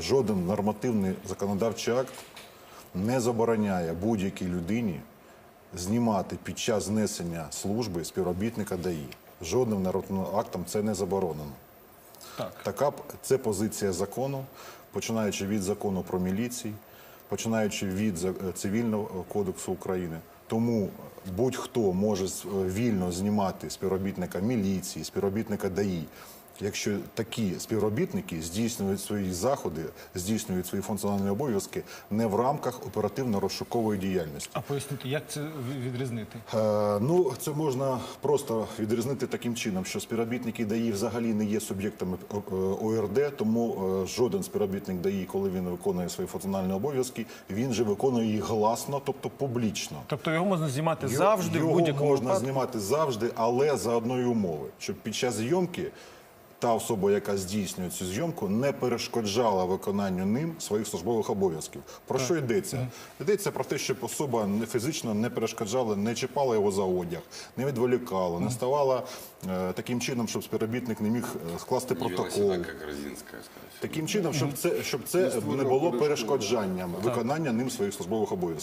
жоден нормативний законодавчий акт не забороняє будь-якій людині знімати під час знесення служби співробітника ДАІ. Жодним народним актом це не заборонено. Так. Така це позиція закону, починаючи від закону про міліції, починаючи від е, цивільного кодексу України. Тому будь-хто може е, вільно знімати співробітника міліції, співробітника ДАІ. Якщо такі співробітники здійснюють свої заходи, здійснюють свої функціональні обов'язки не в рамках оперативно-розшукової діяльності. А пояснити, як це відрізнити? Е, Ну, це можна просто відрізнити таким чином, що співробітники ДАІ взагалі не є суб'єктами е, ОРД, тому е, жоден співробітник ДАІ, коли він виконує свої функціональні обов'язки, він же виконує їх гласно, тобто публічно. Тобто його можна знімати Його- завжди, в його будь-якому можна випадку? знімати завжди, але за одної умови, щоб під час зйомки та особа, яка здійснює цю зйомку, не перешкоджала виконанню ним своїх службових обов'язків. Про що йдеться? Йдеться про те, щоб особа не фізично не перешкоджала, не чіпала його за одяг, не відволікала, не ставала е, таким чином, щоб співробітник не міг е, скласти протокол. Таким чином, щоб це щоб це не було перешкоджанням виконання ним своїх службових обов'язків.